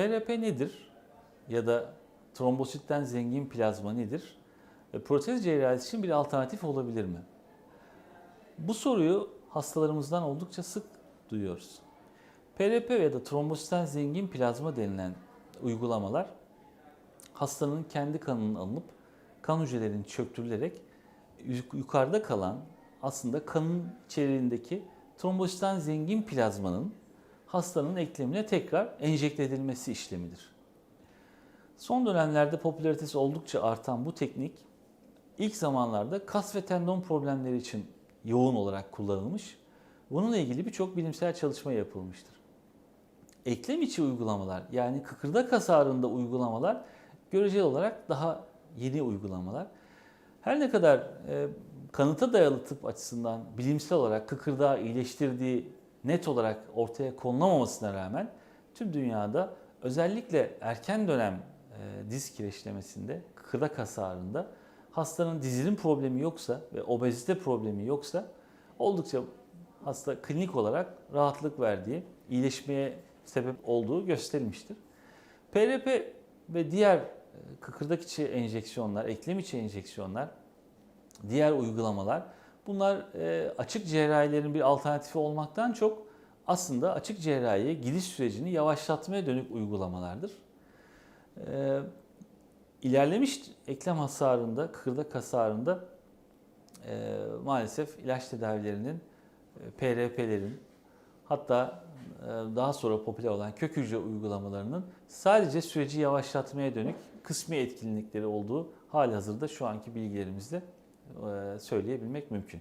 PRP nedir? Ya da trombositten zengin plazma nedir? E, Protez cerrahisi için bir alternatif olabilir mi? Bu soruyu hastalarımızdan oldukça sık duyuyoruz. PRP ya da trombositten zengin plazma denilen uygulamalar hastanın kendi kanının alınıp kan hücrelerinin çöktürülerek yuk- yukarıda kalan aslında kanın içeriğindeki trombositten zengin plazmanın hastanın eklemine tekrar enjekte edilmesi işlemidir. Son dönemlerde popülaritesi oldukça artan bu teknik ilk zamanlarda kas ve tendon problemleri için yoğun olarak kullanılmış. Bununla ilgili birçok bilimsel çalışma yapılmıştır. Eklem içi uygulamalar yani kıkırdak hasarında uygulamalar göreceli olarak daha yeni uygulamalar. Her ne kadar e, kanıta dayalı tıp açısından bilimsel olarak kıkırdağı iyileştirdiği net olarak ortaya konulamamasına rağmen tüm dünyada özellikle erken dönem e, diz kireçlemesinde, kıkırdak hasarında hastanın dizilin problemi yoksa ve obezite problemi yoksa oldukça hasta klinik olarak rahatlık verdiği, iyileşmeye sebep olduğu gösterilmiştir. PRP ve diğer e, kıkırdak içi enjeksiyonlar, eklem içi enjeksiyonlar, diğer uygulamalar bunlar e, açık cerrahilerin bir alternatifi olmaktan çok aslında açık cerrahiye gidiş sürecini yavaşlatmaya dönük uygulamalardır. E, ilerlemiş eklem hasarında, kıkırdak hasarında e, maalesef ilaç tedavilerinin, PRP'lerin hatta daha sonra popüler olan kök hücre uygulamalarının sadece süreci yavaşlatmaya dönük kısmi etkinlikleri olduğu hali hazırda şu anki bilgilerimizle e, söyleyebilmek mümkün.